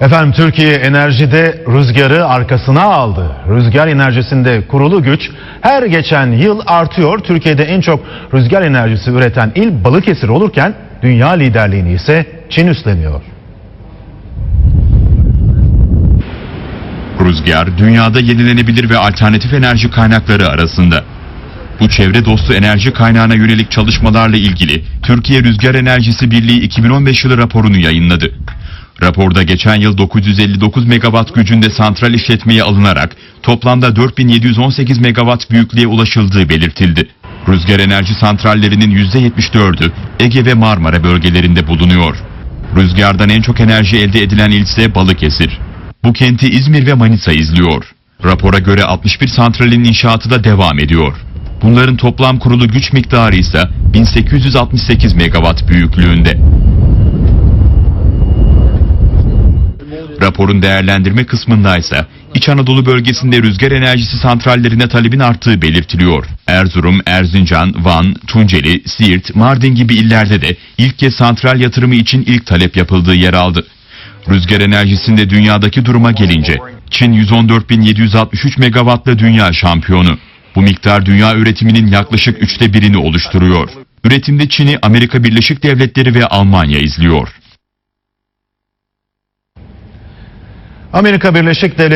Efendim Türkiye enerjide rüzgarı arkasına aldı. Rüzgar enerjisinde kurulu güç her geçen yıl artıyor. Türkiye'de en çok rüzgar enerjisi üreten il Balıkesir olurken dünya liderliğini ise Çin üstleniyor. Rüzgar, dünyada yenilenebilir ve alternatif enerji kaynakları arasında. Bu çevre dostu enerji kaynağına yönelik çalışmalarla ilgili Türkiye Rüzgar Enerjisi Birliği 2015 yılı raporunu yayınladı. Raporda geçen yıl 959 megawatt gücünde santral işletmeye alınarak toplamda 4718 megawatt büyüklüğe ulaşıldığı belirtildi. Rüzgar enerji santrallerinin %74'ü Ege ve Marmara bölgelerinde bulunuyor. Rüzgardan en çok enerji elde edilen il ise Balıkesir. Bu kenti İzmir ve Manisa izliyor. Rapora göre 61 santralin inşaatı da devam ediyor. Bunların toplam kurulu güç miktarı ise 1868 megawatt büyüklüğünde. Raporun değerlendirme kısmında ise İç Anadolu bölgesinde rüzgar enerjisi santrallerine talebin arttığı belirtiliyor. Erzurum, Erzincan, Van, Tunceli, Siirt, Mardin gibi illerde de ilk kez santral yatırımı için ilk talep yapıldığı yer aldı. Rüzgar enerjisinde dünyadaki duruma gelince Çin 114.763 megawattla dünya şampiyonu. Bu miktar dünya üretiminin yaklaşık üçte birini oluşturuyor. Üretimde Çin'i Amerika Birleşik Devletleri ve Almanya izliyor. Amerika Birleşik Devletleri